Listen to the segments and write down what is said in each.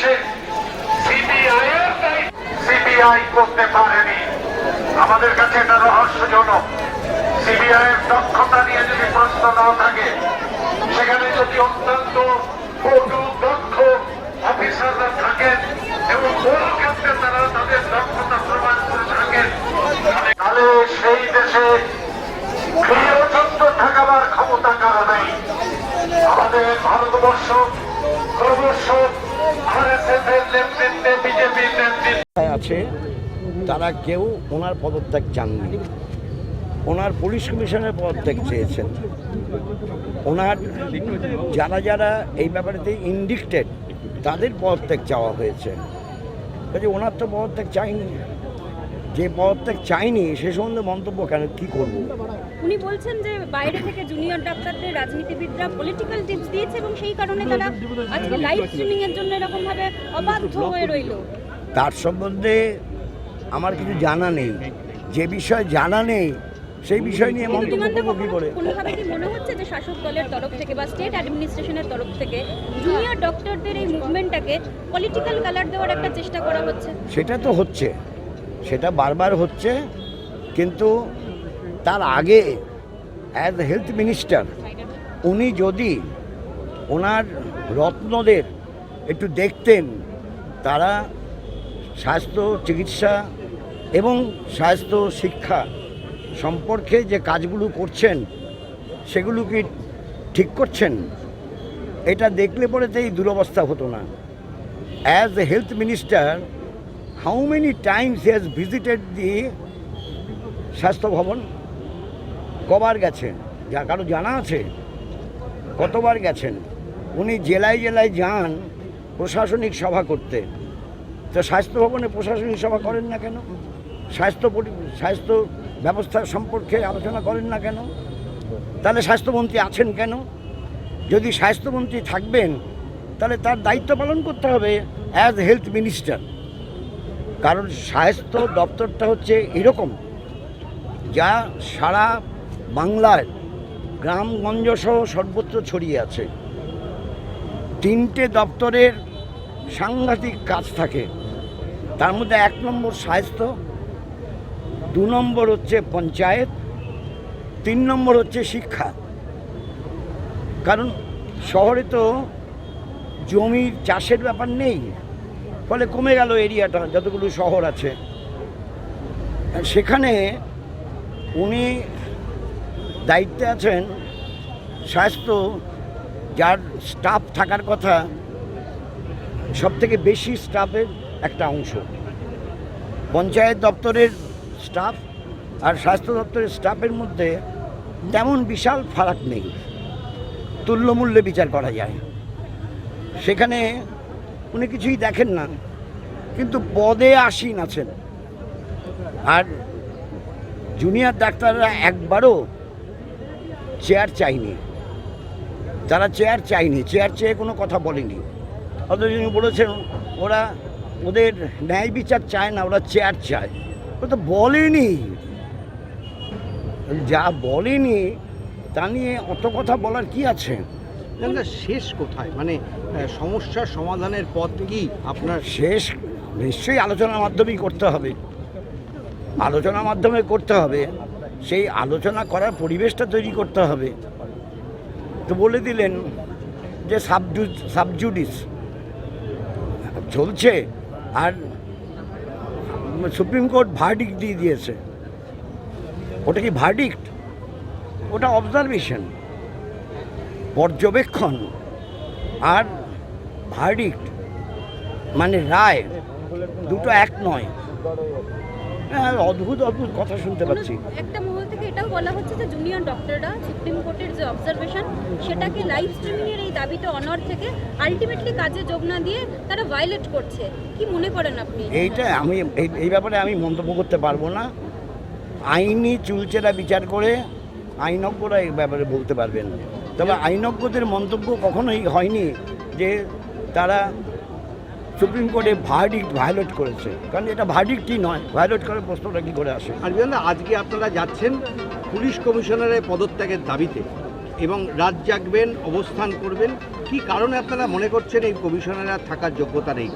হচ্ছে CBI CBI করতে পারেনি। আমাদের কাছে এটা রহস্যজনক। সিবিআই এর দক্ষতা নিয়ে যদি প্রশ্ন না থাকে, সেখানে যদি অত্যন্ত কটু আছে, তারা কেউ ওনার পদত্যাগ চাননি। ওনার পুলিশ কমিশনের পদত্যাগ চেয়েছেন। ওনার যারা যারা এই ব্যাপারেতে ইন্ডিক্টেড তাদের পদত্যাগ চাওয়া হয়েছে। ওনার তো পদত্যাগ চাইনি। যে পদত্যাগ চাইনি সে সম্বন্ধে মন্তব্য কেন কি করব? উনি বলছেন যে বাইরে থেকে জুনিয়র ডাক্তারদের রাজনীতিবিদরা পলিটিক্যাল টিপস দিয়েছে এবং সেই কারণে তারা আজকে লাইভ স্ট্রিমিং এর জন্য এরকম ভাবে অবাধ্য হয়ে রইল। তার সম্বন্ধে আমার কিছু জানা নেই। যে বিষয় জানা নেই সেই বিষয় নিয়ে মন্তব্য কী করে? কোনোভাবে কি মনে হচ্ছে যে শাসক দলের তরফ থেকে বা স্টেট অ্যাডমিনিস্ট্রেশনের তরফ থেকে জুনিয়র ডক্টরদের এই মুভমেন্টটাকে পলিটিক্যাল কালার দেওয়ার একটা চেষ্টা করা হচ্ছে? সেটা তো হচ্ছে। সেটা বারবার হচ্ছে, কিন্তু তার আগে অ্যাজ হেলথ মিনিস্টার উনি যদি ওনার রত্নদের একটু দেখতেন, তারা স্বাস্থ্য, চিকিৎসা এবং স্বাস্থ্য শিক্ষা সম্পর্কে যে কাজগুলো করছেন, সেগুলো কি ঠিক করছেন? এটা দেখলে পরে তো এই দুরবস্থা হতো না। As a health minister how many times has visited the Swasthya Bhavan কবার গেছেন? যা কারও জানা আছে? কতবার গেছেন? উনি জেলায় জেলায় যান, প্রশাসনিক সভা করতে। তো স্বাস্থ্য ভবনে প্রশাসনিক সভা করেন না কেন? স্বাস্থ্য স্বাস্থ্য ব্যবস্থা সম্পর্কে আলোচনা করেন না কেন? তাহলে স্বাস্থ্যমন্ত্রী আছেন কেন? যদি স্বাস্থ্যমন্ত্রী থাকবেন, তাহলে তার দায়িত্ব পালন করতে হবে অ্যাজ হেলথ মিনিস্টার কারণ স্বাস্থ্য দপ্তরটা হচ্ছে এরকম, যা সারা বাংলায় গ্রামগঞ্জ সহ সর্বত্র ছড়িয়ে আছে। তিনটে দপ্তরের সাংঘাতিক কাজ থাকে। তার মধ্যে এক নম্বর স্বাস্থ্য, দু নম্বর হচ্ছে পঞ্চায়েত, তিন নম্বর হচ্ছে শিক্ষা। কারণ শহরে তো জমির চাষের ব্যাপার নেই। ফলে কমে গেল এরিয়াটা, যতগুলো শহর আছে। সেখানে উনি দায়িত্বে আছেন স্বাস্থ্য, যার স্টাফ থাকার কথা সব থেকে বেশি স্টাফের একটা অংশ। পঞ্চায়েত দপ্তরের স্টাফ আর স্বাস্থ্য দপ্তরের স্টাফের মধ্যে তেমন বিশাল ফারাক নেই। তুল্যমূল্যে বিচার করা যায়। সেখানে উনি কিছুই দেখেন না। কিন্তু পদে আসীন আছেন। আর জুনিয়র ডাক্তাররা একবারও চেয়ার চাইনি। তারা চেয়ার চাইনি চেয়ার চেয়ে কোনো কথা বলেনি। অথচ উনি বলেছেন, ওরা ওদের ন্যায় বিচার চায় না, ওরা চেয়ার চায়। ও তো বলেনি। যা বলেনি, তা নিয়ে অত কথা বলার কি আছে? না শেষ কোথায়? মানে সমস্যার সমাধানের পথ কি আপনার? শেষ? নিশ্চয়ই আলোচনার মাধ্যমেই করতে হবে। আলোচনার মাধ্যমে করতে হবে। সেই আলোচনা করার পরিবেশটা তৈরি করতে হবে। তো বলে দিলেন যে সাবজু সাবজুডিস চলছে আর সুপ্রিম কোর্ট ভার্ডিক্ট দিয়ে দিয়েছে। ওটা কি ভার্ডিক্ট ওটা অবজারভেশন পর্যবেক্ষণ আর ভার্ডিক্ট মানে রায় দুটো এক নয়। হ্যাঁ অদ্ভুত অদ্ভুত কথা শুনতে পাচ্ছি। একটা মহল থেকে এটাও বলা হচ্ছে যে জুনিয়র ডক্টররা সুপ্রিম কোর্টের যে অবজারভেশন সেটাকে লাইভ স্ট্রিমিং এর এই দাবিতে অনর থেকে আলটিমেটলি কাজে যোগ না দিয়ে তারা ভায়োলেট করছে। কি মনে করেন আপনি? এইটা আমি এই- এই ব্যাপারে আমি মন্তব্য করতে পারব না। আইনি চুলচেরা বিচার করে আইনজ্ঞরা এই ব্যাপারে বলতে পারবেন তবে আইনজ্ঞদের মন্তব্য কখনোই হয়নি যে তারা সুপ্রিম কোর্টে ভার্ডিক্ট ভায়োলেট করেছে। কারণ এটা ভার্ডিক্টই নয় ভায়োলেট করার প্রশ্নটা কী করে আসে? আর আজকে আপনারা যাচ্ছেন পুলিশ কমিশনারের পদত্যাগের দাবিতে এবং রাত জাগবেন অবস্থান করবেন। কি কারণে আপনারা মনে করছেন এই কমিশনাররা থাকার যোগ্যতা নেই?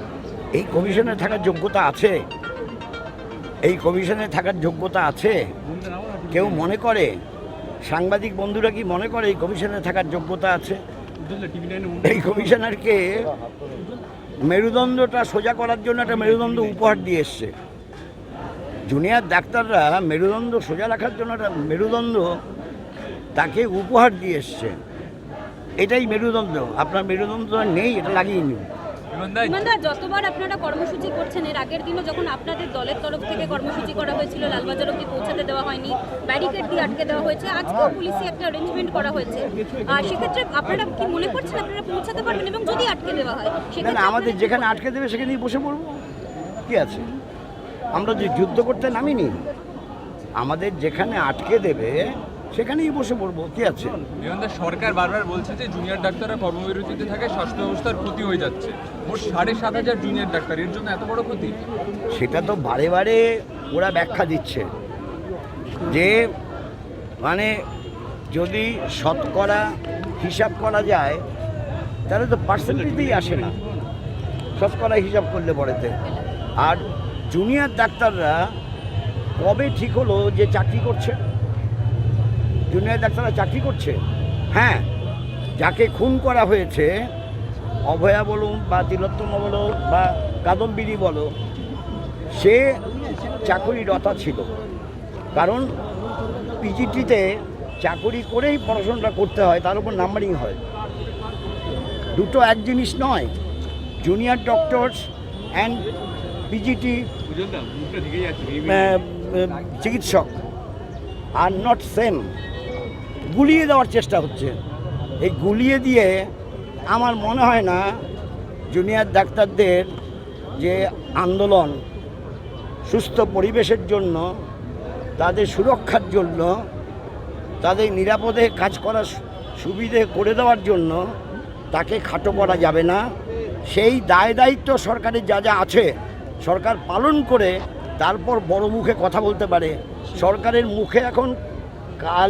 এই কমিশনে থাকার যোগ্যতা আছে। এই কমিশনে থাকার যোগ্যতা আছে। কেউ মনে করে সাংবাদিক বন্ধুরা কি মনে করে এই কমিশনে থাকার যোগ্যতা আছে? এই কমিশনারকে মেরুদণ্ডটা সোজা করার জন্য একটা মেরুদণ্ড উপহার দিয়ে এসছে। জুনিয়র ডাক্তাররা মেরুদণ্ড সোজা রাখার জন্য একটা মেরুদণ্ড তাকে উপহার দিয়ে এসছে। এটাই মেরুদণ্ড। আপনার মেরুদণ্ড নেই, এটা লাগিয়ে নিন। বিমানদা যতবার আপনারা কর্মসূচি করছেন এর আগের দিনও যখন আপনাদের দলের তরফ থেকে কর্মসূচি করা হয়েছিল লালবাজার অব্দি পৌঁছাতে দেওয়া হয়নি ব্যারিকেড দিয়ে আটকে দেওয়া হয়েছে আজকেও পুলিশে একটা অ্যারেঞ্জমেন্ট করা হয়েছে। আর সেক্ষেত্রে আপনারা কি মনে করছেন আপনারা পৌঁছাতে পারবেন এবং যদি আটকে দেওয়া হয় সেক্ষেত্রে আমাদের যেখানে আটকে দেবে সেখানেই বসে পড়ব। কি আছে? আমরা যে যুদ্ধ করতে নামিনি আমাদের যেখানে আটকে দেবে সেখানেই বসে পড়ব কি আছে? সরকার বারবার বলছে যে জুনিয়র ডাক্তাররা কর্মবিরতিতে থাকে স্বাস্থ্য ব্যবস্থার ক্ষতি হয়ে যাচ্ছে। মোট সাড়ে সাত হাজার জুনিয়র ডাক্তার এর জন্য এত বড় ক্ষতি? সেটা তো বারে বারে ওরা ব্যাখ্যা দিচ্ছে। যে মানে যদি শতকরা হিসাব করা যায় তাহলে তো পার্সেন্টেজেই আসে না। শতকরা হিসাব করলে পরেতে। আর জুনিয়র ডাক্তাররা কবে ঠিক হলো যে চাকরি করছে? জুনিয়র ডাক্তাররা চাকরি করছে। হ্যাঁ যাকে খুন করা হয়েছে অভয়া বলুন বা তিলোত্তমা বলো বা কাদম্বিনী বলো সে চাকরিরতা ছিল। কারণ পিজিটিতে চাকরি করেই পড়াশোনাটা করতে হয় তার উপর নাম্বারিং হয়। দুটো এক জিনিস নয় জুনিয়র ডক্টরস অ্যান্ড পিজিটি চিকিৎসক আর নট সেম গুলিয়ে দেওয়ার চেষ্টা হচ্ছে। এই গুলিয়ে দিয়ে আমার মনে হয় না জুনিয়র ডাক্তারদের যে আন্দোলন, সুস্থ পরিবেশের জন্য, তাদের সুরক্ষার জন্য, তাদের নিরাপদে কাজ করার সুবিধে করে দেওয়ার জন্য তাকে খাটো করা যাবে না। সেই দায় দায়িত্ব সরকারের যা যা আছে, সরকার পালন করে তারপর বড় মুখে কথা বলতে পারে। সরকারের মুখে এখন কাল